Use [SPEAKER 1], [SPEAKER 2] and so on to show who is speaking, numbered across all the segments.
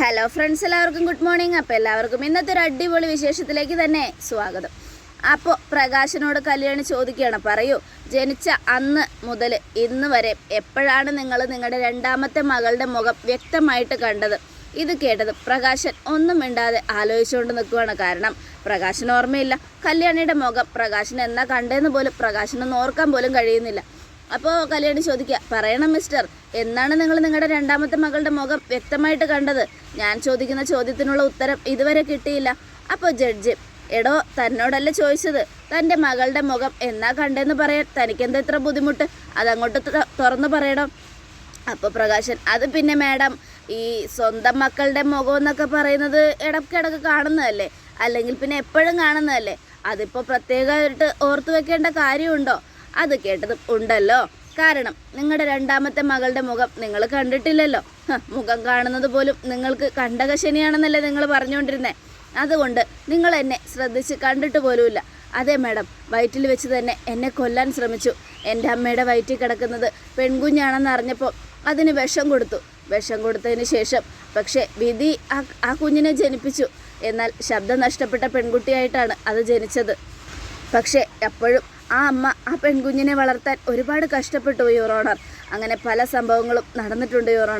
[SPEAKER 1] Hello friends എല്ലാവർക്കും good morning അപ്പോൾ എല്ലാവർക്കും ഇന്നത്തെ ഒരു അടിപൊളി വിശേഷത്തിലേക്ക് തന്നെ സ്വാഗതം. അപ്പോൾ പ്രകാശനോട് കല്യാണി ചോദിക്കുകയാണ്. പറയൂ ജനിച്ച അന്ന് മുതൽ ഇന്ന് വരെ എപ്പോഴാണ് നിങ്ങൾ നിങ്ങളുടെ രണ്ടാമത്തെ മകളുടെ മുഖം വ്യക്തമായിട്ട് കണ്ടത്? ഇത് കേട്ടത് പ്രകാശൻ. ഒന്നും മിണ്ടാതെ ആലോചിച്ചുകൊണ്ട് നിൽക്കുകയാണ് കാരണം പ്രകാശൻ ഓർമ്മയില്ല. കല്യാണിയുടെ മുഖം പ്രകാശൻ എന്നാ കണ്ടതെന്ന് പോലും പ്രകാശനൊന്നും ഓർക്കാൻ പോലും കഴിയുന്നില്ല. അപ്പോൾ കല്യാണി ചോദിക്കുക പറയണം മിസ്റ്റർ എന്നാണ് നിങ്ങൾ നിങ്ങളുടെ രണ്ടാമത്തെ മകളുടെ മുഖം വ്യക്തമായിട്ട് കണ്ടത്? ഞാൻ ചോദിക്കുന്ന ചോദ്യത്തിനുള്ള ഉത്തരം ഇതുവരെ കിട്ടിയില്ല. അപ്പോൾ ജഡ്ജ് എടോ തന്നോടല്ല ചോദിച്ചത്. തന്റെ മകളുടെ മുഖം എന്നാ കണ്ടെന്ന് പറയാൻ തനിക്കെന്താ ഇത്ര ബുദ്ധിമുട്ട്? അതങ്ങോട്ട് തുറന്ന് പറയണം. അപ്പോൾ പ്രകാശൻ അത് പിന്നെ മാഡം ഈ സ്വന്തം മക്കളുടെ മുഖം എന്നൊക്കെ പറയുന്നത് ഇടയ്ക്കിടയ്ക്ക് കാണുന്നതല്ലേ? അല്ലെങ്കിൽ പിന്നെ എപ്പോഴും കാണുന്നതല്ലേ? അതിപ്പോൾ പ്രത്യേകമായിട്ട് ഓർത്തു വെക്കേണ്ട കാര്യമുണ്ടോ? അത് കേട്ടതും ഉണ്ടല്ലോ. കാരണം നിങ്ങളുടെ രണ്ടാമത്തെ മകളുടെ മുഖം നിങ്ങൾ കണ്ടിട്ടില്ലല്ലോ. മുഖം കാണുന്നത് പോലും നിങ്ങൾക്ക് കണ്ടകശനിയാണെന്നല്ലേ നിങ്ങൾ പറഞ്ഞുകൊണ്ടിരുന്നേ. അതുകൊണ്ട് നിങ്ങൾ എന്നെ ശ്രദ്ധിച്ച് കണ്ടിട്ട് പോലുമില്ല. അതെ മാഡം വയറ്റിൽ വെച്ച് തന്നെ എന്നെ കൊല്ലാൻ ശ്രമിച്ചു. എന്റെ അമ്മയുടെ വയറ്റിൽ കിടക്കുന്നത് പെൺകുഞ്ഞാണെന്ന് അറിഞ്ഞപ്പോൾ അതിന് വിഷം കൊടുത്തു. വിഷം കൊടുത്തതിന് ശേഷം പക്ഷേ വിധി ആ ആ കുഞ്ഞിനെ ജനിപ്പിച്ചു. എന്നാൽ ശബ്ദം നഷ്ടപ്പെട്ട പെൺകുട്ടിയായിട്ടാണ് അത് ജനിച്ചത്. പക്ഷേ എപ്പോഴും ആ അമ്മ ആ പെൺകുഞ്ഞിനെ വളർത്താൻ ഒരുപാട് കഷ്ടപ്പെട്ടു യുവർ അങ്ങനെ പല സംഭവങ്ങളും നടന്നിട്ടുണ്ട് യുവർ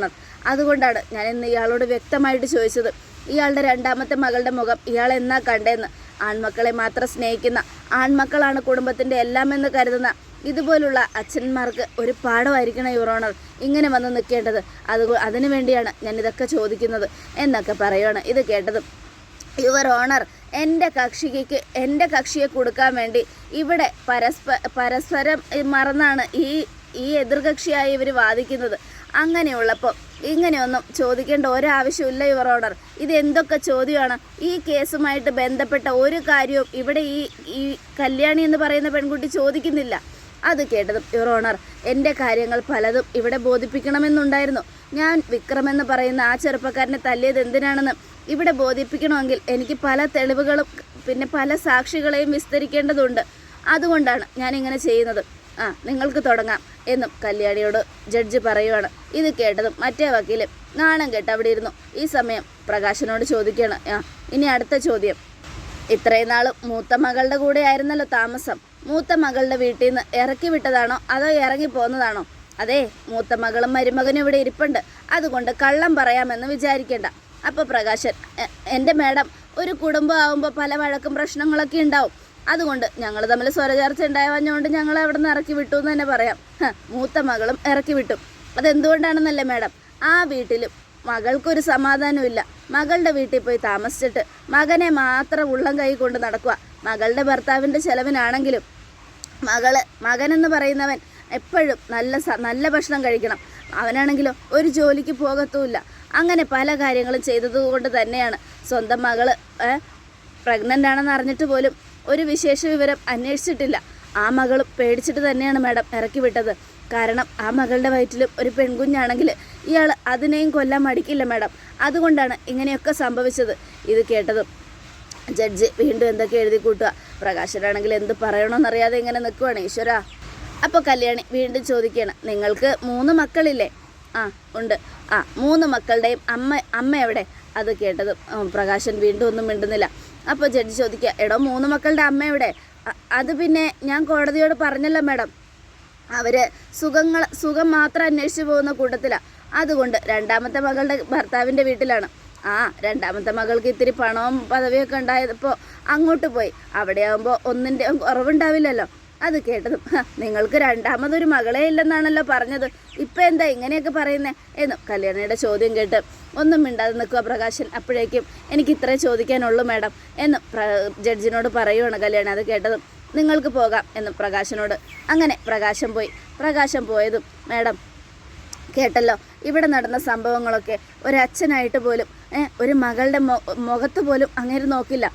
[SPEAKER 1] അതുകൊണ്ടാണ് ഞാൻ ഇന്ന് ഇയാളോട് വ്യക്തമായിട്ട് ചോദിച്ചത്. ഇയാളുടെ രണ്ടാമത്തെ മകളുടെ മുഖം ഇയാൾ എന്നാ കണ്ടേന്ന്? ആൺമക്കളെ മാത്രം സ്നേഹിക്കുന്ന ആൺമക്കളാണ് കുടുംബത്തിന്റെ എല്ലാമെന്ന് കരുതുന്ന ഇതുപോലുള്ള അച്ഛന്മാർക്ക് ഒരു പാഠമായിരിക്കണം യുറോണർ ഇങ്ങനെ വന്ന് നിൽക്കേണ്ടത്. അത് അതിനു വേണ്ടിയാണ് ഞാൻ ഇതൊക്കെ ചോദിക്കുന്നത്. എന്നൊക്കെ പറയുകയാണ് ഇത് കേട്ടതും. യുവർ ഓണർ എന്റെ കക്ഷിക്ക് എന്റെ കക്ഷിയെ കൊടുക്കാൻ വേണ്ടി ഇവിടെ പരസ്പ പരസ്പരം മറന്നാണ് ഈ ഈ എതിർകക്ഷിയായി ഇവർ വാദിക്കുന്നത്. അങ്ങനെയുള്ളപ്പോൾ ഇങ്ങനെയൊന്നും ചോദിക്കേണ്ട ഒരാവശ്യമില്ല യുവർ ഓണർ. ഇത് എന്തൊക്കെ ചോദ്യമാണ്? ഈ കേസുമായിട്ട് ബന്ധപ്പെട്ട ഒരു കാര്യവും ഇവിടെ ഈ ഈ കല്യാണി എന്ന് പറയുന്ന പെൺകുട്ടി ചോദിക്കുന്നില്ല. അത് കേട്ടതും യുവർ ഓണർ എന്റെ കാര്യങ്ങൾ പലതും ഇവിടെ ബോധിപ്പിക്കണമെന്നുണ്ടായിരുന്നു. ഞാൻ വിക്രം എന്ന് പറയുന്ന ആ ചെറുപ്പക്കാരനെ തല്ലിയത് എന്തിനാണെന്ന് ഇവിടെ ബോധിപ്പിക്കണമെങ്കിൽ എനിക്ക് പല തെളിവുകളും പിന്നെ പല സാക്ഷികളെയും വിസ്തരിക്കേണ്ടതുണ്ട്. അതുകൊണ്ടാണ് ഞാൻ ഇങ്ങനെ ചെയ്യുന്നത്. ആ നിങ്ങൾക്ക് തുടങ്ങാം എന്നും കല്യാണിയോട് ജഡ്ജ് പറയുവാണ്. ഇത് കേട്ടതും മറ്റേ വക്കീൽ നാണം കേട്ട് അവിടെ ഇരുന്നു. ഈ സമയം പ്രകാശനോട് ചോദിക്കുകയാണ് ആ ഇനി അടുത്ത ചോദ്യം. ഇത്രയും നാൾ മൂത്ത മകളുടെ കൂടെ ആയിരുന്നല്ലോ താമസം. മൂത്ത മകളുടെ വീട്ടിൽ നിന്ന് ഇറക്കി വിട്ടതാണോ? അതോ ഇറങ്ങി പോന്നതാണോ? അതെ മൂത്ത മകളും മരുമകനും ഇവിടെ ഇരിപ്പുണ്ട്. അതുകൊണ്ട് കള്ളം പറയാമെന്ന് വിചാരിക്കേണ്ട. അപ്പോൾ പ്രകാശൻ "എ- എന്റെ മാഡം ഒരു കുടുംബം ആവുമ്പോൾ പല വഴക്കും പ്രശ്നങ്ങളൊക്കെ ഉണ്ടാവും. അതുകൊണ്ട് ഞങ്ങൾ തമ്മിൽ സ്വരചേർച്ച ഉണ്ടായവഞ്ഞുകൊണ്ട് ഞങ്ങൾ അവിടെ നിന്ന് ഇറക്കി വിട്ടു എന്ന് തന്നെ പറയാം. മൂത്ത മകളും ഇറക്കി വിട്ടു. അതെന്തുകൊണ്ടാണെന്നല്ലേ മാഡം? ആ വീട്ടിലും മകൾക്കൊരു സമാധാനമില്ല മകളുടെ വീട്ടിൽ പോയി താമസിച്ചിട്ട് മകനെ മാത്രം ഉള്ളം കൈ കൊണ്ട് നടക്കുക മകളുടെ ഭർത്താവിന്റെ ചെലവിനാണെങ്കിലും മകൾ മകനെന്ന് പറയുന്നവൻ എപ്പോഴും നല്ല നല്ല ഭക്ഷണം കഴിക്കണം. അവനാണെങ്കിലും ഒരു ജോലിക്ക് പോകത്തുമില്ല. അങ്ങനെ പല കാര്യങ്ങളും ചെയ്തതുകൊണ്ട് തന്നെയാണ് സ്വന്തം മകൾ പ്രഗ്നന്റ് ആണെന്ന് അറിഞ്ഞിട്ട് പോലും ഒരു വിശേഷ വിവരം അന്വേഷിച്ചിട്ടില്ല. ആ മകൾ പേടിച്ചിട്ട് തന്നെയാണ് മാഡം ഇറക്കി വിട്ടത്. കാരണം ആ മകളുടെ വയറ്റിലും ഒരു പെൺകുഞ്ഞാണെങ്കിൽ ഇയാൾ അതിനെയും കൊല്ലാൻ മടിക്കില്ല മാഡം. അതുകൊണ്ടാണ് ഇങ്ങനെയൊക്കെ സംഭവിച്ചത്. ഇത് കേട്ടതും ജഡ്ജ് വീണ്ടും എന്തൊക്കെ എഴുതി കൂട്ടുക. പ്രകാശനാണെങ്കിൽ എന്ത് പറയണമെന്നറിയാതെ ഇങ്ങനെ നിൽക്കുവാണ് ഈശ്വര. അപ്പോൾ കല്യാണി വീണ്ടും ചോദിക്കുകയാണ് നിങ്ങൾക്ക് മൂന്ന് മക്കളില്ലേ? ആ ഉണ്ട്. ആ മൂന്ന് മക്കളുടെയും അമ്മ അമ്മ എവിടെ? അത് കേട്ടത് പ്രകാശൻ വീണ്ടും ഒന്നും മിണ്ടുന്നില്ല. അപ്പോൾ ജഡ്ജി ചോദിക്കുക എടോ മൂന്ന് മക്കളുടെ അമ്മ എവിടെ? അത് പിന്നെ ഞാൻ കോടതിയോട് പറഞ്ഞല്ലോ മാഡം. അവർ സുഖങ്ങൾ സുഖം മാത്രം അന്വേഷിച്ചു പോകുന്ന കൂട്ടത്തിലാണ് അതുകൊണ്ട് രണ്ടാമത്തെ മകളുടെ ഭർത്താവിന്റെ വീട്ടിലാണ്. ആ രണ്ടാമത്തെ മകൾക്ക് ഇത്തിരി പണവും പദവിയൊക്കെ ഉണ്ടായപ്പോൾ അങ്ങോട്ട് പോയി. അവിടെ ആകുമ്പോൾ ഒന്നിന്റെ കുറവുണ്ടാവില്ലല്ലോ. അത് കേട്ടതും നിങ്ങൾക്ക് രണ്ടാമതൊരു മകളെ ഇല്ലെന്നാണല്ലോ പറഞ്ഞത്. ഇപ്പം എന്താ ഇങ്ങനെയൊക്കെ പറയുന്നേ? എന്നും കല്യാണിയുടെ ചോദ്യം കേട്ട് ഒന്നും മിണ്ടാതെ നിൽക്കുക പ്രകാശൻ അപ്പോഴേക്കും എനിക്ക് ഇത്രേ ചോദിക്കാനുള്ളൂ മാഡം എന്നും ജഡ്ജിനോട് പറയുവാണ് കല്യാണി. അത് കേട്ടതും നിങ്ങൾക്ക് പോകാം എന്നും പ്രകാശനോട്. അങ്ങനെ പ്രകാശം പോയി. പ്രകാശം പോയതും മാഡം കേട്ടല്ലോ ഇവിടെ നടന്ന സംഭവങ്ങളൊക്കെ ഒരച്ഛനായിട്ട് പോലും ഒരു മകളുടെ മുഖത്ത് പോലും അങ്ങനെ നോക്കില്ല.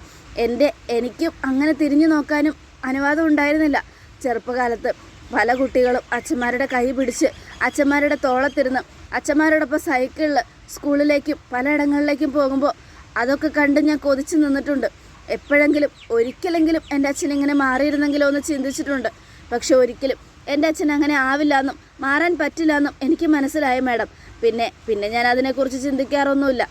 [SPEAKER 1] എന്റെ എനിക്കും അങ്ങനെ തിരിഞ്ഞു നോക്കാനും അനുവാദം ഉണ്ടായിരുന്നില്ല. ചെറുപ്പകാലത്ത് പല കുട്ടികളും അച്ഛന്മാരുടെ കൈ പിടിച്ച് അച്ഛന്മാരുടെ തോളത്തിരുന്ന് അച്ഛന്മാരോടൊപ്പം സൈക്കിളിൽ സ്കൂളിലേക്കും പലയിടങ്ങളിലേക്കും പോകുമ്പോൾ അതൊക്കെ കണ്ട് ഞാൻ കൊതിച്ചു നിന്നിട്ടുണ്ട്. എപ്പോഴെങ്കിലും ഒരിക്കലെങ്കിലും എന്റെ അച്ഛൻ ഇങ്ങനെ മാറിയിരുന്നെങ്കിലോ എന്ന് ചിന്തിച്ചിട്ടുണ്ട്. പക്ഷെ ഒരിക്കലും എന്റെ അച്ഛൻ അങ്ങനെ ആവില്ല എന്നും മാറാൻ പറ്റില്ല എന്നും എനിക്ക് മനസ്സിലായി മാഡം. പിന്നെ പിന്നെ ഞാൻ അതിനെക്കുറിച്ച് ചിന്തിക്കാറൊന്നുമില്ല.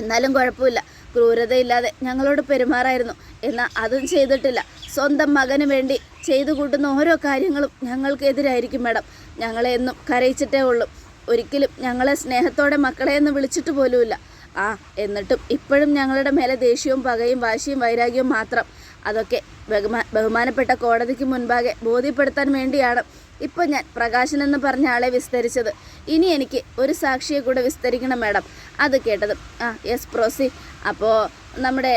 [SPEAKER 1] എന്നാലും കുഴപ്പമില്ല. ക്രൂരതയില്ലാതെ ഞങ്ങളോട് പെരുമാറായിരുന്നു. എന്നാൽ അതും ചെയ്തിട്ടില്ല. സ്വന്തം മകന് വേണ്ടി ചെയ്തു കൂട്ടുന്ന ഓരോ കാര്യങ്ങളും ഞങ്ങൾക്കെതിരായിരിക്കും മാഡം. ഞങ്ങളെ എന്നും കരയിച്ചിട്ടേ ഉള്ളൂ. ഒരിക്കലും ഞങ്ങളെ സ്നേഹത്തോടെ മക്കളെ എന്ന് വിളിച്ചിട്ട് പോലുമില്ല. ആ എന്നിട്ടും ഇപ്പോഴും ഞങ്ങളുടെ മേലെ ദേഷ്യവും പകയും വാശിയും വൈരാഗ്യവും മാത്രം. അതൊക്കെ ബഹുമാ ബഹുമാനപ്പെട്ട കോടതിക്ക് മുൻപാകെ ബോധ്യപ്പെടുത്താൻ വേണ്ടിയാണ് ഇപ്പോൾ ഞാൻ പ്രകാശൻ എന്ന് പറഞ്ഞ ആളെ വിസ്തരിച്ചത്. ഇനി എനിക്ക് ഒരു സാക്ഷിയെ കൂടെ വിസ്തരിക്കണം മാഡം. അത് കേട്ടത് ആ യെസ് പ്രോസി. അപ്പോൾ നമ്മുടെ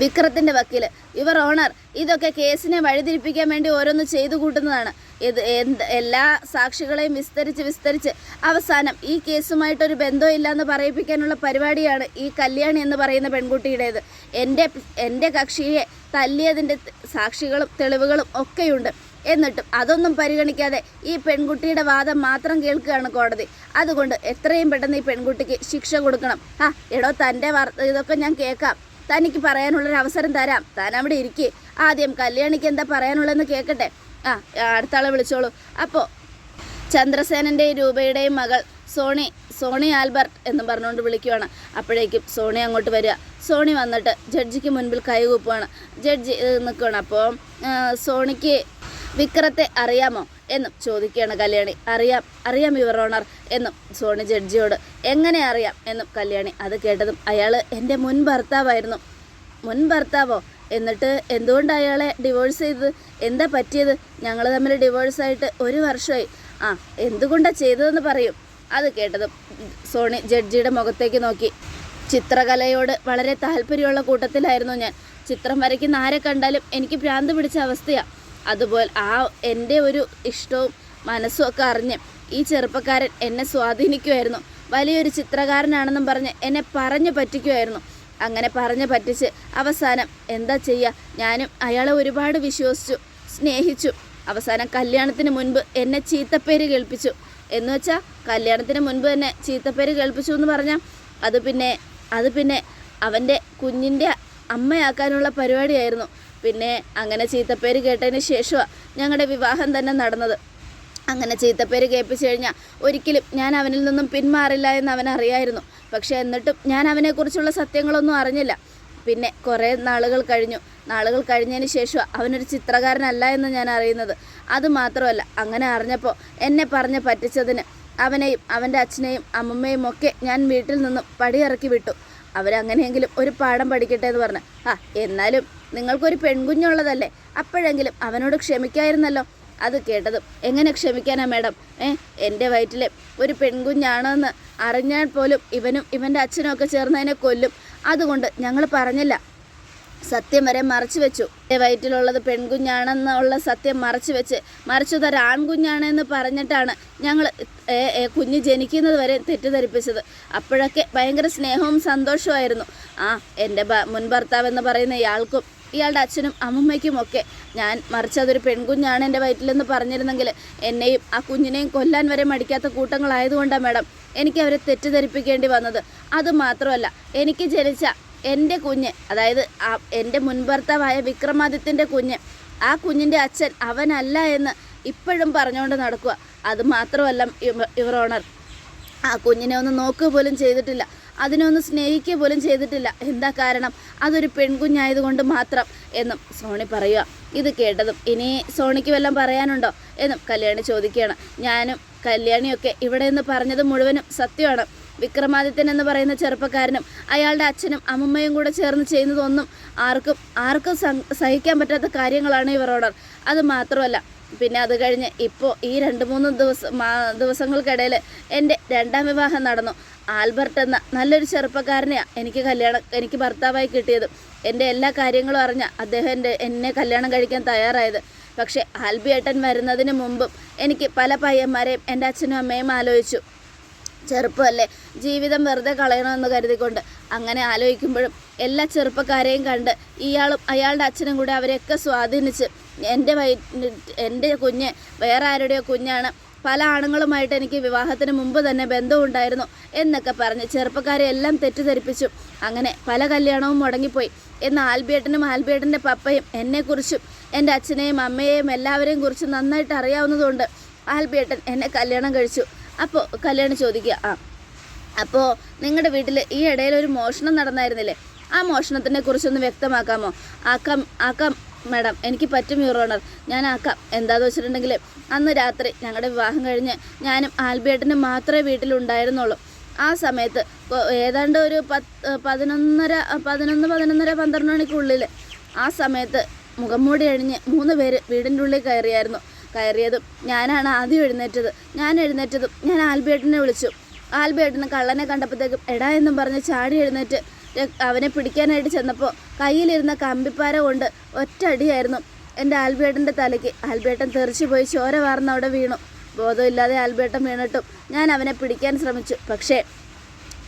[SPEAKER 1] വിക്രത്തിന്റെ വക്കീൽ ഇവർ ഓണർ ഇതൊക്കെ കേസിനെ വഴിതിരിപ്പിക്കാൻ വേണ്ടി ഓരോന്ന് ചെയ്തു കൂട്ടുന്നതാണ്. ഇത് എന്ത് എല്ലാ സാക്ഷികളെയും വിസ്തരിച്ച് വിസ്തരിച്ച് അവസാനം ഈ കേസുമായിട്ടൊരു ബന്ധമില്ല എന്ന് പറയിപ്പിക്കാനുള്ള പരിപാടിയാണ് ഈ കല്യാണി എന്ന് പറയുന്ന പെൺകുട്ടിയുടേത്. എന്റെ എന്റെ കക്ഷിയെ തല്ലിയതിന്റെ സാക്ഷികളും തെളിവുകളും ഒക്കെയുണ്ട്. എന്നിട്ടും അതൊന്നും പരിഗണിക്കാതെ ഈ പെൺകുട്ടിയുടെ വാദം മാത്രം കേൾക്കുകയാണ് കോടതി. അതുകൊണ്ട് എത്രയും പെട്ടെന്ന് ഈ പെൺകുട്ടിക്ക് ശിക്ഷ കൊടുക്കണം. ആ എടോ തന്റെ ഇതൊക്കെ ഞാൻ കേൾക്കാം. തനിക്ക് പറയാനുള്ളൊരു അവസരം തരാം. താൻ അവിടെ ഇരിക്കേ. ആദ്യം കല്യാണിക്ക് എന്താ പറയാനുള്ളതെന്ന് കേൾക്കട്ടെ ആ അടുത്ത ആളെ വിളിച്ചോളൂ. അപ്പോൾ ചന്ദ്രസേനന്റെയും രൂപയുടെയും മകൾ സോണി സോണി ആൽബർട്ട് എന്ന് പറഞ്ഞുകൊണ്ട് വിളിക്കുവാണ്. അപ്പോഴേക്കും സോണി അങ്ങോട്ട് വരിക. സോണി വന്നിട്ട് ജഡ്ജിക്ക് മുൻപിൽ കൈകൂപ്പുവാണ്. ജഡ്ജി നിൽക്കുകയാണ് അപ്പോൾ സോണിക്ക് വിക്രത്തെ അറിയാമോ എന്നും ചോദിക്കുകയാണ് കല്യാണി. അറിയാം അറിയാം യുവർ ഓണർ എന്നും സോണി ജഡ്ജിയോട്. എങ്ങനെ അറിയാം? എന്നും കല്യാണി അത് കേട്ടതും അയാൾ എന്റെ മുൻ ഭർത്താവായിരുന്നു. മുൻ ഭർത്താവോ? എന്നിട്ട് എന്തുകൊണ്ട് അയാളെ ഡിവോഴ്സ് ചെയ്തത്? എന്താ പറ്റിയത്? ഞങ്ങൾ തമ്മിൽ ഡിവോഴ്സായിട്ട് ഒരു വർഷമായി. ആ എന്തുകൊണ്ടാണ് ചെയ്തതെന്ന് പറയും. അത് കേട്ടതും സോണി ജഡ്ജിയുടെ മുഖത്തേക്ക് നോക്കി. ചിത്രകലയോട് വളരെ താല്പര്യമുള്ള കൂട്ടത്തിലായിരുന്നു ഞാൻ. ചിത്രം വരയ്ക്കുന്ന ആരെ കണ്ടാലും എനിക്ക് ഭ്രാന്ത് പിടിച്ച അവസ്ഥയാണ് അതുപോലെ ആ എന്റെ ഒരു ഇഷ്ടവും മനസ്സും ഒക്കെ അറിഞ്ഞ് ഈ ചെറുപ്പക്കാരൻ എന്നെ സ്വാധീനിക്കുമായിരുന്നു വലിയൊരു ചിത്രകാരനാണെന്നും പറഞ്ഞ് എന്നെ പറഞ്ഞു പറ്റിക്കുമായിരുന്നു അങ്ങനെ പറഞ്ഞു പറ്റിച്ച് അവസാനം എന്താ ചെയ്യുക ഞാനും അയാളെ ഒരുപാട് വിശ്വസിച്ചു സ്നേഹിച്ചു. അവസാനം കല്യാണത്തിന് മുൻപ് എന്നെ ചീത്തപ്പേര് കേൾപ്പിച്ചു. എന്ന് വെച്ചാൽ കല്യാണത്തിന് മുൻപ് തന്നെ ചീത്തപ്പേര് കേൾപ്പിച്ചു എന്ന് പറഞ്ഞാൽ അത് പിന്നെ അത് പിന്നെ അവന്റെ കുഞ്ഞിന്റെ അമ്മയാക്കാനുള്ള പരിപാടിയായിരുന്നു. പിന്നെ അങ്ങനെ ചീത്തപ്പേര് കേട്ടതിന് ശേഷമാണ് ഞങ്ങളുടെ വിവാഹം തന്നെ നടന്നത്. അങ്ങനെ ചീത്തപ്പേര് കേൾപ്പിച്ചു കഴിഞ്ഞാൽ ഒരിക്കലും ഞാൻ അവനിൽ നിന്നും പിന്മാറില്ല എന്ന് അവൻ അറിയായിരുന്നു. പക്ഷേ എന്നിട്ടും ഞാൻ അവനെക്കുറിച്ചുള്ള സത്യങ്ങളൊന്നും അറിഞ്ഞില്ല. പിന്നെ കുറേ നാളുകൾ കഴിഞ്ഞു. നാളുകൾ കഴിഞ്ഞതിന് ശേഷം അവനൊരു ചിത്രകാരനല്ല എന്ന് ഞാൻ അറിയുന്നത്. അത് മാത്രമല്ല അങ്ങനെ അറിഞ്ഞപ്പോൾ എന്നെ പറഞ്ഞ് പറ്റിച്ചതിന് അവനെയും അവന്റെ അച്ഛനെയും അമ്മമ്മയും ഒക്കെ ഞാൻ വീട്ടിൽ നിന്നും പടിയിറക്കി വിട്ടു. അവരങ്ങനെയെങ്കിലും ഒരു പാഠം പഠിക്കട്ടെ എന്ന് പറഞ്ഞു. ആ എന്നാലും നിങ്ങൾക്കൊരു പെൺകുഞ്ഞുള്ളതല്ലേ? അപ്പോഴെങ്കിലും അവനോട് ക്ഷമിക്കായിരുന്നല്ലോ. അത് കേട്ടതും എങ്ങനെ ക്ഷമിക്കാനാ മാഡം? ഏ എന്റെ വയറ്റിലെ ഒരു പെൺകുഞ്ഞാണെന്ന് അറിഞ്ഞാൽ പോലും ഇവനും ഇവന്റെ അച്ഛനും ഒക്കെ ചേർന്നതിനെ കൊല്ലും. അതുകൊണ്ട് ഞങ്ങൾ പറഞ്ഞില്ല. സത്യം വരെ മറച്ചു വെച്ചു. വയറ്റിലുള്ളത് പെൺകുഞ്ഞാണെന്നുള്ള സത്യം മറച്ചു വെച്ച് മറിച്ചു തര ആൺകുഞ്ഞാണെന്ന് പറഞ്ഞിട്ടാണ് ഞങ്ങൾ കുഞ്ഞ് ജനിക്കുന്നത് വരെ തെറ്റിദ്ധരിപ്പിച്ചത്. അപ്പോഴൊക്കെ ഭയങ്കര സ്നേഹവും സന്തോഷമായിരുന്നു ആ എന്റെ മുൻ ഭർത്താവ് എന്ന് പറയുന്ന ഇയാൾക്കും ഇയാളുടെ അച്ഛനും അമ്മമ്മയ്ക്കും ഒക്കെ ഞാൻ മറിച്ച് അതൊരു പെൺകുഞ്ഞാണ് എന്റെ വയറ്റിലെന്ന് പറഞ്ഞിരുന്നെങ്കിൽ എന്നെയും ആ കുഞ്ഞിനെയും കൊല്ലാൻ വരെ മടിക്കാത്ത കൂട്ടങ്ങളായതുകൊണ്ടാണ് മാഡം എനിക്ക് അവരെ തെറ്റിദ്ധരിപ്പിക്കേണ്ടി വന്നത്. അത് മാത്രമല്ല എനിക്ക് ജനിച്ച എന്റെ കുഞ്ഞ് അതായത് എന്റെ മുൻഭർത്താവായ വിക്രമാദിത്യന്റെ കുഞ്ഞ് ആ കുഞ്ഞിന്റെ അച്ഛൻ അവനല്ല എന്ന് ഇപ്പോഴും പറഞ്ഞുകൊണ്ട് നടക്കുക. അത് മാത്രമല്ല ഇവർ ഓണർ. ആ കുഞ്ഞിനെ ഒന്ന് നോക്കുക പോലും ചെയ്തിട്ടില്ല. അതിനെ ഒന്ന് സ്നേഹിക്കുക പോലും ചെയ്തിട്ടില്ല. എന്താ കാരണം? അതൊരു പെൺകുഞ്ഞായതുകൊണ്ട് മാത്രം എന്നും സോണി പറയുക. ഇത് കേട്ടതും ഇനി സോണിക്ക് വല്ലതും പറയാനുണ്ടോ? എന്നും കല്യാണി ചോദിക്കുകയാണ്. ഞാനും കല്യാണിയൊക്കെ ഇവിടെ നിന്ന് പറഞ്ഞത് മുഴുവനും സത്യമാണ്. വിക്രമാദിത്യൻ എന്ന് പറയുന്ന ചെറുപ്പക്കാരനും അയാളുടെ അച്ഛനും അമ്മമ്മയും കൂടെ ചേർന്ന് ചെയ്യുന്നതൊന്നും ആർക്കും ആർക്കും സഹിക്കാൻ പറ്റാത്ത കാര്യങ്ങളാണ് ഇവർ ഓർഡർ. അത് മാത്രമല്ല പിന്നെ അത് കഴിഞ്ഞ് ഇപ്പോൾ ഈ രണ്ട് മൂന്ന് ദിവസം ദിവസങ്ങൾക്കിടയിൽ എന്റെ രണ്ടാം വിവാഹം നടന്നു. ആൽബർട്ട് എന്ന നല്ലൊരു ചെറുപ്പക്കാരനെയാണ് എനിക്ക് കല്യാണം എനിക്ക് ഭർത്താവായി കിട്ടിയത്. എന്റെ എല്ലാ കാര്യങ്ങളും അറിഞ്ഞ അദ്ദേഹം എന്റെ എന്നെ കല്യാണം കഴിക്കാൻ തയ്യാറായത്. പക്ഷേ ആൽബി ഏട്ടൻ വരുന്നതിന് മുമ്പും എനിക്ക് പല പയ്യന്മാരെയും എന്റെ അച്ഛനും അമ്മയും ആലോചിച്ചു. ചെറുപ്പമല്ലേ ജീവിതം വെറുതെ കളയണമെന്ന് കരുതിക്കൊണ്ട് അങ്ങനെ ആലോചിക്കുമ്പോഴും എല്ലാ ചെറുപ്പക്കാരെയും കണ്ട് ഇയാളും അയാളുടെ അച്ഛനും കൂടെ അവരെയൊക്കെ സ്വാധീനിച്ച് എന്റെ വൈ എന്റെ കുഞ്ഞ് വേറെ ആരുടെയോ കുഞ്ഞാണ്. പല ആണുങ്ങളുമായിട്ട് എനിക്ക് വിവാഹത്തിന് മുമ്പ് തന്നെ ബന്ധമുണ്ടായിരുന്നു എന്നൊക്കെ പറഞ്ഞ് ചെറുപ്പക്കാരെ എല്ലാം തെറ്റിദ്ധരിപ്പിച്ചു. അങ്ങനെ പല കല്യാണവും മുടങ്ങിപ്പോയി. എന്ന് ആൽബിയേട്ടനും ആൽബിയേട്ടന്റെ പപ്പയും എന്നെക്കുറിച്ചും എന്റെ അച്ഛനെയും അമ്മയെയും എല്ലാവരെയും കുറിച്ച് നന്നായിട്ട് അറിയാവുന്നതുകൊണ്ട് ആൽബിയേട്ടൻ എന്നെ കല്യാണം കഴിച്ചു. അപ്പോൾ കല്യാണം ചോദിക്കുക. ആ. അപ്പോൾ നിങ്ങളുടെ വീട്ടിൽ ഈ ഇടയിൽ ഒരു മോഷണം നടന്നായിരുന്നില്ലേ? ആ മോഷണത്തിനെ കുറിച്ചൊന്ന് വ്യക്തമാക്കാമോ? ആക്കാം ആക്കാം മാഡം എനിക്ക് പറ്റും ഞാൻ ആക്കാം. എന്താന്ന് വെച്ചിട്ടുണ്ടെങ്കിൽ അന്ന് രാത്രി ഞങ്ങളുടെ വിവാഹം കഴിഞ്ഞ് ഞാനും ആൽബേട്ടിനും മാത്രമേ വീട്ടിലുണ്ടായിരുന്നുള്ളൂ. ആ സമയത്ത് ഏതാണ്ട് ഒരു പത്ത് പതിനൊന്നര പതിനൊന്ന് പതിനൊന്നര പന്ത്രണ്ട് മണിക്കുള്ളിൽ ആ സമയത്ത് മുഖംമൂടി അഴിഞ്ഞ് മൂന്ന് പേര് വീടിന്റെ ഉള്ളിൽ കയറിയായിരുന്നു. കയറിയതും ഞാനാണ് ആദ്യം എഴുന്നേറ്റത്. ഞാൻ എഴുന്നേറ്റതും ഞാൻ ആൽബേട്ടിനെ വിളിച്ചു. ആൽബേട്ടിന് കള്ളനെ കണ്ടപ്പോഴത്തേക്കും എടാ എന്നും പറഞ്ഞ് ചാടി എഴുന്നേറ്റ് അവനെ പിടിക്കാനായിട്ട് ചെന്നപ്പോൾ കയ്യിലിരുന്ന കമ്പിപ്പാര കൊണ്ട് ഒറ്റ അടിയായിരുന്നു എന്റെ ആൽബേട്ടന്റെ തലയ്ക്ക്. ആൽബേട്ടൻ തെറിച്ചു പോയി ചോര വാർന്ന് അവിടെ വീണു. ബോധമില്ലാതെ ആൽബേട്ടൻ വീണിട്ടും ഞാൻ അവനെ പിടിക്കാൻ ശ്രമിച്ചു. പക്ഷേ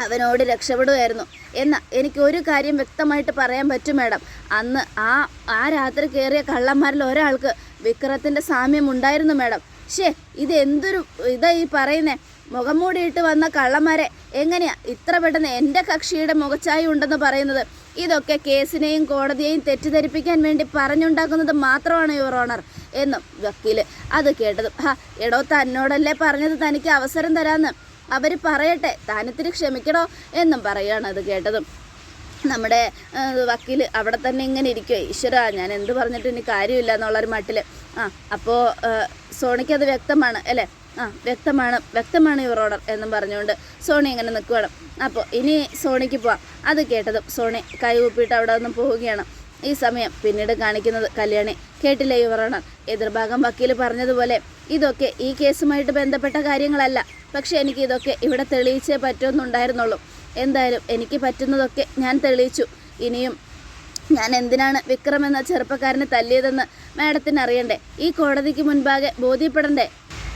[SPEAKER 1] അവനോട് രക്ഷപ്പെടുമായിരുന്നു എന്നാൽ എനിക്ക് ഒരു കാര്യം വ്യക്തമായിട്ട് പറയാൻ പറ്റും മാഡം. അന്ന് ആ ആ രാത്രി കയറിയ കള്ളന്മാരിൽ ഒരാൾക്ക് വിക്രത്തിന്റെ സാമ്യം ഉണ്ടായിരുന്നു മാഡം. ഷേ ഇത് എന്തൊരു ഇതാ ഈ പറയുന്നേ മുഖം മൂടിയിട്ട് വന്ന കള്ളന്മാരെ എങ്ങനെയാ ഇത്ര പെട്ടെന്ന് എന്റെ കക്ഷിയുടെ മുഖച്ചായ ഉണ്ടെന്ന് പറയുന്നത്? ഇതൊക്കെ കേസിനെയും കോടതിയെയും തെറ്റിദ്ധരിപ്പിക്കാൻ വേണ്ടി പറഞ്ഞുണ്ടാക്കുന്നത് മാത്രമാണ് യുവർ ഓണർ എന്നും വക്കീൽ അത് കേട്ടതും. ഹാ എടോ തന്നോടല്ലേ പറഞ്ഞത് തനിക്ക് അവസരം തരാമെന്ന് അവർ പറയട്ടെ താനത്തിന് ക്ഷമിക്കണോ എന്നും പറയുകയാണ് അത് കേട്ടതും. നമ്മുടെ വക്കീൽ അവിടെ തന്നെ ഇങ്ങനെ ഇരിക്കുക ഈശ്വര ഞാൻ എന്ത് പറഞ്ഞിട്ട് ഇനി കാര്യമില്ല എന്നുള്ളൊരു മട്ടിൽ ആ അപ്പോൾ സോണിക്കത് വ്യക്തമാണ് അല്ലേ? ആ വ്യക്തമാണ് വ്യക്തമാണ് യുവർ ഓർഡർ എന്നും പറഞ്ഞുകൊണ്ട് സോണി ഇങ്ങനെ നിൽക്കുകയാണ് അപ്പോൾ ഇനി സോണിക്ക് പോവാം. അത് കേട്ടതും സോണി കൈ കൂപ്പിയിട്ട് അവിടെ നിന്നും പോവുകയാണ്. ഈ സമയം പിന്നീട് കാണിക്കുന്നത് കല്യാണി കേട്ടില്ല യുവർ ഓണർ എതിർഭാഗം വക്കീൽ പറഞ്ഞതുപോലെ ഇതൊക്കെ ഈ കേസുമായിട്ട് ബന്ധപ്പെട്ട കാര്യങ്ങളല്ല. പക്ഷേ എനിക്ക് ഇതൊക്കെ ഇവിടെ തെളിയിച്ചേ പറ്റുമെന്നുണ്ടായിരുന്നുള്ളൂ. എന്തായാലും എനിക്ക് പറ്റുന്നതൊക്കെ ഞാൻ തെളിയിച്ചു. ഇനിയും ഞാൻ എന്തിനാണ് വിക്രം എന്ന ചെറുപ്പക്കാരനെ തല്ലിയതെന്ന് മാഡത്തിന് അറിയണ്ടേ? ഈ കോടതിക്ക് മുൻപാകെ ബോധ്യപ്പെടണ്ടേ?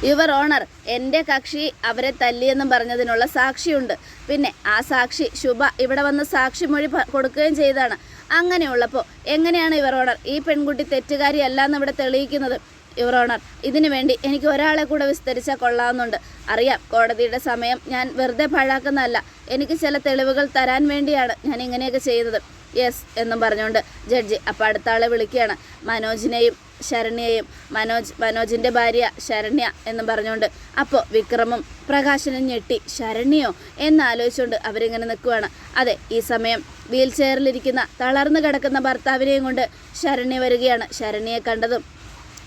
[SPEAKER 1] യുവർ ഓണർ എന്റെ കക്ഷി അവരെ തല്ലിയെന്നും പറഞ്ഞതിനുള്ള സാക്ഷിയുണ്ട്. പിന്നെ ആ സാക്ഷി ശുഭ ഇവിടെ വന്ന് സാക്ഷിമൊഴി മൊഴി കൊടുക്കുകയും ചെയ്താണ് അങ്ങനെയുള്ളപ്പോൾ എങ്ങനെയാണ് യുവർ ഓണർ ഈ പെൺകുട്ടി തെറ്റുകാരിയല്ല എന്ന് ഇവിടെ തെളിയിക്കുന്നത്? യുവർ ഓണർ ഇതിനു വേണ്ടി എനിക്ക് ഒരാളെ കൂടെ വിസ്തരിച്ചാൽ കൊള്ളാവുന്നുണ്ട്. അറിയാം കോടതിയുടെ സമയം ഞാൻ വെറുതെ പാഴാക്കുന്നതല്ല. എനിക്ക് ചില തെളിവുകൾ തരാൻ വേണ്ടിയാണ് ഞാൻ ഇങ്ങനെയൊക്കെ ചെയ്തത് യെസ് എന്നും പറഞ്ഞുകൊണ്ട് ജഡ്ജി അപ്പം അടുത്ത ആളെ വിളിക്കുകയാണ്. മനോജിനെയും ശരണ്യയും മനോജ് മനോജിന്റെ ഭാര്യ ശരണ്യ എന്ന് പറഞ്ഞുകൊണ്ട് അപ്പോൾ വിക്രമും പ്രകാശനും ഞെട്ടി ശരണ്യോ? എന്നാലോചിച്ചുകൊണ്ട് അവരിങ്ങനെ നിൽക്കുവാണ്. അതെ ഈ സമയം വീൽ ചെയറിലിരിക്കുന്ന തളർന്നു കിടക്കുന്ന ഭർത്താവിനെയും കൊണ്ട് ശരണ്യ വരികയാണ്. ശരണ്യയെ കണ്ടതും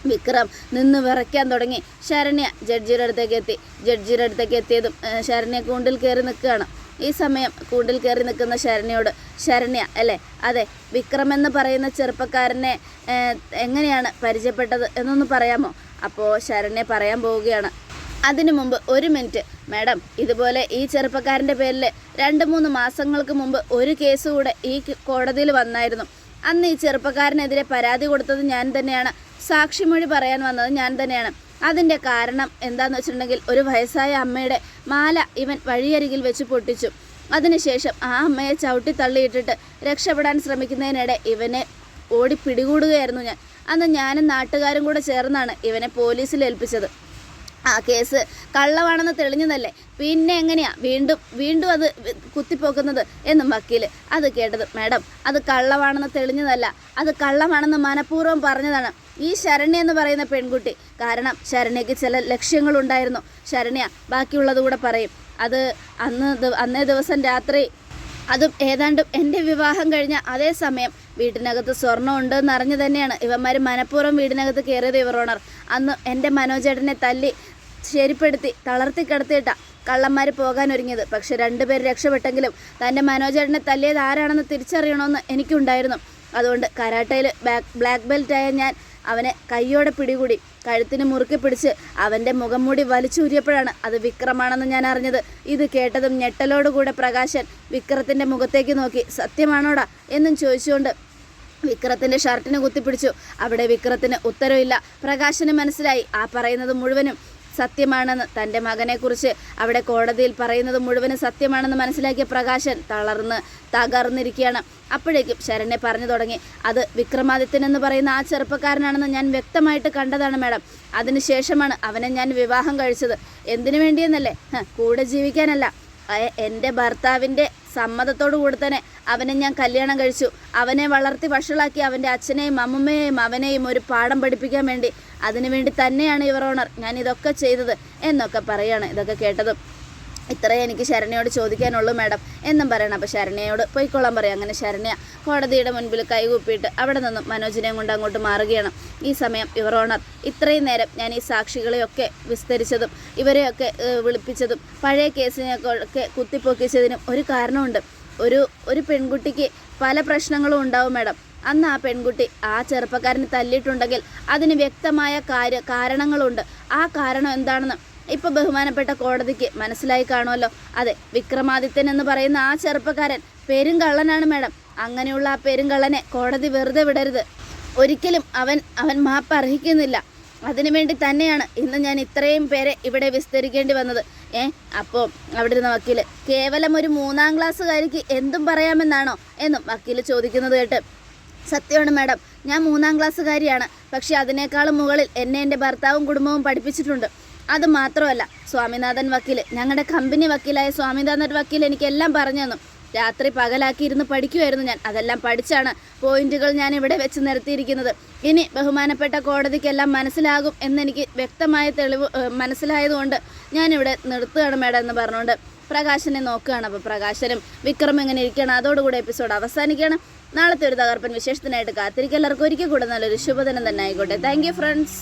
[SPEAKER 1] വിക്രം നിന്ന് വിറയ്ക്കാൻ തുടങ്ങി. ശരണ്യ ജഡ്ജിയുടെ അടുത്തേക്ക് എത്തി. ജഡ്ജിയുടെ അടുത്തേക്ക് എത്തിയതും ശരണ്യ കൂണ്ടിൽ കയറി നിൽക്കുകയാണ്. ഈ സമയം കൂണ്ടിൽ കയറി നിൽക്കുന്ന ശരണ്യോട് ശരണ്യ അല്ലേ? അതെ വിക്രം എന്ന് പറയുന്ന ചെറുപ്പക്കാരനെ എങ്ങനെയാണ് പരിചയപ്പെട്ടത് എന്നൊന്ന് പറയാമോ? അപ്പോൾ ശരണ്യ പറയാൻ പോവുകയാണ്. അതിനു മുമ്പ് ഒരു മിനിറ്റ്. മാഡം ഇതുപോലെ ഈ ചെറുപ്പക്കാരന്റെ പേരിൽ രണ്ട് മൂന്ന് മാസങ്ങൾക്ക് മുമ്പ് ഒരു കേസ് കൂടെ ഈ കോടതിയിൽ വന്നായിരുന്നു. അന്ന് ഈ ചെറുപ്പക്കാരനെതിരെ പരാതി കൊടുത്തത് ഞാൻ തന്നെയാണ്. സാക്ഷിമൊഴി പറയാൻ വന്നത് ഞാൻ തന്നെയാണ്. അതിന്റെ കാരണം എന്താണെന്ന് വെച്ചിട്ടുണ്ടെങ്കിൽ ഒരു വയസ്സായ അമ്മയുടെ മാല ഇവൻ വഴിയരികിൽ വെച്ച് പൊട്ടിച്ചു. അതിനുശേഷം ആ അമ്മയെ ചവിട്ടി തള്ളിയിട്ടിട്ട് രക്ഷപ്പെടാൻ ശ്രമിക്കുന്നതിനിടെ ഇവനെ ഓടി പിടികൂടുകയായിരുന്നു ഞാൻ. അന്ന് ഞാനും നാട്ടുകാരും കൂടെ ചേർന്നാണ് ഇവനെ പോലീസിൽ ഏൽപ്പിച്ചത്. ആ കേസ് കള്ളമാണെന്ന് തെളിഞ്ഞതല്ലേ? പിന്നെ എങ്ങനെയാ വീണ്ടും വീണ്ടും അത് കുത്തിപ്പോക്കുന്നത് എന്നും വക്കീൽ അത് കേട്ടത്. മാഡം അത് കള്ളവാണെന്ന് തെളിഞ്ഞതല്ല. അത് കള്ളമാണെന്ന് മനഃപൂർവം പറഞ്ഞതാണ്. ഈ ശരണ്യ എന്ന് പറയുന്ന പെൺകുട്ടി. കാരണം ശരണ്യക്ക് ചില ലക്ഷ്യങ്ങളുണ്ടായിരുന്നു. ശരണ്യ ബാക്കിയുള്ളത് കൂടെ പറയും. അത് അന്ന് അന്നേ ദിവസം രാത്രി അതും ഏതാണ്ടും എന്റെ വിവാഹം കഴിഞ്ഞ അതേ സമയം വീട്ടിനകത്ത് സ്വർണം ഉണ്ടെന്ന് അറിഞ്ഞു തന്നെയാണ്. ഇവന്മാർ മനഃപൂർവം വീടിനകത്ത് കയറിയത് ഇവർ ഓണർ. അന്ന് എന്റെ മനോജേട്ടനെ തല്ലി ശരിപ്പെടുത്തി തളർത്തി കിടത്തിയിട്ട കള്ളന്മാർ പോകാൻ ഒരുങ്ങിയത്. പക്ഷെ രണ്ടുപേർ രക്ഷപ്പെട്ടെങ്കിലും തന്റെ മനോജേട്ടനെ തല്ലിയത് ആരാണെന്ന് തിരിച്ചറിയണമെന്ന് എനിക്കുണ്ടായിരുന്നു. അതുകൊണ്ട് കരാട്ടയിൽ ബ്ലാക്ക് ബെൽറ്റായ ഞാൻ അവനെ കയ്യോടെ പിടികൂടി. കഴുത്തിന് മുറുക്കി പിടിച്ച് അവന്റെ മുഖം മൂടി വലിച്ചൂരിയപ്പോഴാണ് അത് വിക്രമാണെന്ന് ഞാൻ അറിഞ്ഞത്. ഇത് കേട്ടതും ഞെട്ടലോടുകൂടെ പ്രകാശൻ വിക്രത്തിന്റെ മുഖത്തേക്ക് നോക്കി സത്യമാണോടാ? എന്നും ചോദിച്ചുകൊണ്ട് വിക്രത്തിന്റെ ഷർട്ടിന് കുത്തിപ്പിടിച്ചു. അവിടെ വിക്രത്തിന് ഉത്തരവില്ല. പ്രകാശന് മനസ്സിലായി. ആ പറയുന്നത് മുഴുവനും സത്യമാണെന്ന് തന്റെ മകനെക്കുറിച്ച് അവിടെ കോടതിയിൽ പറയുന്നത് മുഴുവനും സത്യമാണെന്ന് മനസ്സിലാക്കിയ പ്രകാശൻ തളർന്ന് തകർന്നിരിക്കുകയാണ്. അപ്പോഴേക്കും ശരണ്യ പറഞ്ഞു തുടങ്ങി അത് വിക്രമാദിത്യൻ എന്ന് പറയുന്ന ആ ചെറുപ്പക്കാരനാണെന്ന് ഞാൻ വ്യക്തമായിട്ട് കണ്ടതാണ് മാഡം. അതിനുശേഷമാണ് അവനെ ഞാൻ വിവാഹം കഴിച്ചത്. എന്തിനു വേണ്ടിയെന്നല്ലേ? കൂടെ ജീവിക്കാനല്ല. എന്റെ ഭർത്താവിന്റെ സമ്മതത്തോടു കൂടി തന്നെ അവനെ ഞാൻ കല്യാണം കഴിച്ചു. അവനെ വളർത്തി വഷളാക്കി അവന്റെ അച്ഛനെയും അമ്മമ്മയെയും അവനെയും ഒരു പാഠം പഠിപ്പിക്കാൻ വേണ്ടി. അതിനുവേണ്ടി തന്നെയാണ് ഇവർ ഓണർ. ഞാൻ ഇതൊക്കെ ചെയ്തത് എന്നൊക്കെ പറയാണ് ഇതൊക്കെ കേട്ടതും. ഇത്രയും എനിക്ക് ശരണയോട് ചോദിക്കാനുള്ളൂ മാഡം. എന്നും പറയണം. അപ്പോൾ ശരണ്യയോട് പോയിക്കൊള്ളാൻ പറയാം. അങ്ങനെ ശരണ്യ കോടതിയുടെ മുൻപിൽ കൈകൂപ്പിയിട്ട് അവിടെ നിന്നും മനോജിനെയും കൊണ്ട് അങ്ങോട്ട് മാറുകയാണ്. ഈ സമയം യുവർ ഓണർ ഇത്രയും നേരം ഞാൻ ഈ സാക്ഷികളെയൊക്കെ വിസ്തരിച്ചതും ഇവരെയൊക്കെ വിളിപ്പിച്ചതും പഴയ കേസിനെയൊക്കെ കുത്തിപ്പൊക്കിച്ചതിനും ഒരു കാരണമുണ്ട്. ഒരു ഒരു പെൺകുട്ടിക്ക് പല പ്രശ്നങ്ങളും ഉണ്ടാവും മാഡം. അന്ന് ആ പെൺകുട്ടി ആ ചെറുപ്പക്കാരനെ തല്ലിയിട്ടുണ്ടെങ്കിൽ അതിന് വ്യക്തമായ കാര്യ കാരണങ്ങളുണ്ട്. ആ കാരണം എന്താണെന്ന് ഇപ്പൊ ബഹുമാനപ്പെട്ട കോടതിക്ക് മനസ്സിലായി കാണുമല്ലോ. അതെ വിക്രമാദിത്യൻ എന്ന് പറയുന്ന ആ ചെറുപ്പക്കാരൻ പെരുങ്കള്ളനാണ് മേഡം. അങ്ങനെയുള്ള ആ പെരുങ്കള്ളനെ കോടതി വെറുതെ വിടരുത്. ഒരിക്കലും അവൻ അവൻ മാപ്പ് അർഹിക്കുന്നില്ല. അതിനുവേണ്ടി തന്നെയാണ് ഇന്ന് ഞാൻ ഇത്രയും പേരെ ഇവിടെ വിസ്തരിക്കേണ്ടി വന്നത്. ഏ അപ്പോൾ അവിടെ ഇരുന്ന വക്കീൽ കേവലം ഒരു മൂന്നാം ക്ലാസ്സുകാരിക്ക് എന്തും പറയാമെന്നാണോ? എന്നും വക്കീൽ ചോദിക്കുന്നത് കേട്ട് സത്യമാണ് മാഡം ഞാൻ മൂന്നാം ക്ലാസ്സുകാരിയാണ്. പക്ഷേ അതിനേക്കാളും മുകളിൽ എന്നെ എന്റെ ഭർത്താവും കുടുംബവും പഠിപ്പിച്ചിട്ടുണ്ട്. അത് മാത്രമല്ല സ്വാമിനാഥൻ വക്കീൽ ഞങ്ങളുടെ കമ്പനി വക്കീലായ സ്വാമിനാഥൻ വക്കീൽ എനിക്ക് എല്ലാം പറഞ്ഞു തന്നു. രാത്രി പകലാക്കി ഇരുന്ന് പഠിക്കുമായിരുന്നു ഞാൻ. അതെല്ലാം പഠിച്ചാണ് പോയിന്റുകൾ ഞാൻ ഇവിടെ വെച്ച് നിർത്തിയിരിക്കുന്നത്. ഇനി ബഹുമാനപ്പെട്ട കോടതിക്കെല്ലാം മനസ്സിലാകും എന്നെനിക്ക് വ്യക്തമായ തെളിവ് മനസ്സിലായതുകൊണ്ട് ഞാനിവിടെ നിർത്തുകയാണ് മേഡം എന്ന് പറഞ്ഞുകൊണ്ട് പ്രകാശനെ നോക്കുകയാണ്. അപ്പോൾ പ്രകാശനും വിക്രം എങ്ങനെ ഇരിക്കുകയാണ്? അതോടുകൂടി എപ്പിസോഡ് അവസാനിക്കുകയാണ്. നാളത്തെ ഒരു തകർപ്പൻ വിശേഷത്തിനായിട്ട് കാത്തിരിക്കും എല്ലാവർക്കും ഒരിക്കൽ കൂടെ നല്ലൊരു ശുഭദിനം തന്നെ ആയിക്കോട്ടെ. Thank friends